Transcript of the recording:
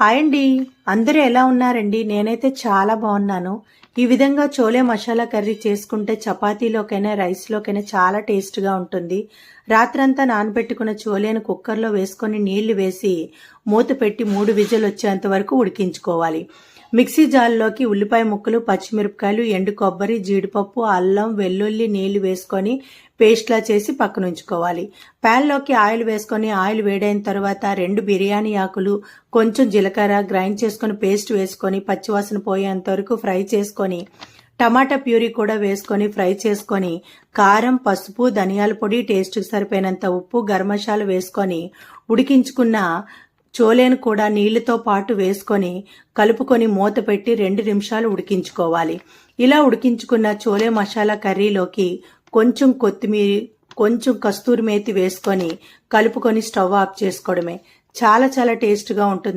Hi అండి. అందరూ ఎలా ఉన్నారండి? నేనైతే చాలా బాగున్నాను. ఈ విధంగా చోలే మసాలా కర్రీ చేసుకుంటే చపాతీలోకైనా రైస్లోకైనా చాలా టేస్ట్గా ఉంటుంది. రాత్రంతా నానబెట్టుకున్న చోలేను కుక్కర్లో వేసుకొని నీళ్ళు వేసి మూత పెట్టి మూడు విజలు వచ్చేంత వరకు ఉడికించుకోవాలి. మిక్సీ జార్లోకి ఉల్లిపాయ ముక్కలు పచ్చిమిరపకాయలు ఎండు కొబ్బరి జీడిపప్పు అల్లం వెల్లుల్లి నీళ్ళు వేసుకొని పేస్ట్లా చేసి పక్కన ఉంచుకోవాలి ప్యాన్లోకి ఆయిల్ వేసుకొని ఆయిల్ వేడైన తర్వాత రెండు బిర్యానీ ఆకులు కొంచెం జీలకర్ర గ్రైండ్ చేసుకొని పేస్ట్ వేసుకొని పచ్చివాసన పోయేంత వరకు ఫ్రై చేసుకొని టమాటా ప్యూరీ కూడా వేసుకొని ఫ్రై చేసుకొని కారం పసుపు ధనియాల పొడి టేస్ట్కి సరిపోయినంత ఉప్పు గరం మసాలా వేసుకొని ఉడికించుకున్న చోలేను కూడా నీళ్ళతో పాటు వేసుకొని కలుపుకొని మూత పెట్టి రెండు నిమిషాలు ఉడికించుకోవాలి. ఇలా ఉడికించుకున్న చోలే మసాలా కర్రీలోకి కొంచెం కొత్తిమీర కొంచెం కస్తూరి మేతి వేసుకొని కలుపుకొని స్టవ్ ఆఫ్ చేసుకోవడమే. చాలా చాలా టేస్ట్గా ఉంటుంది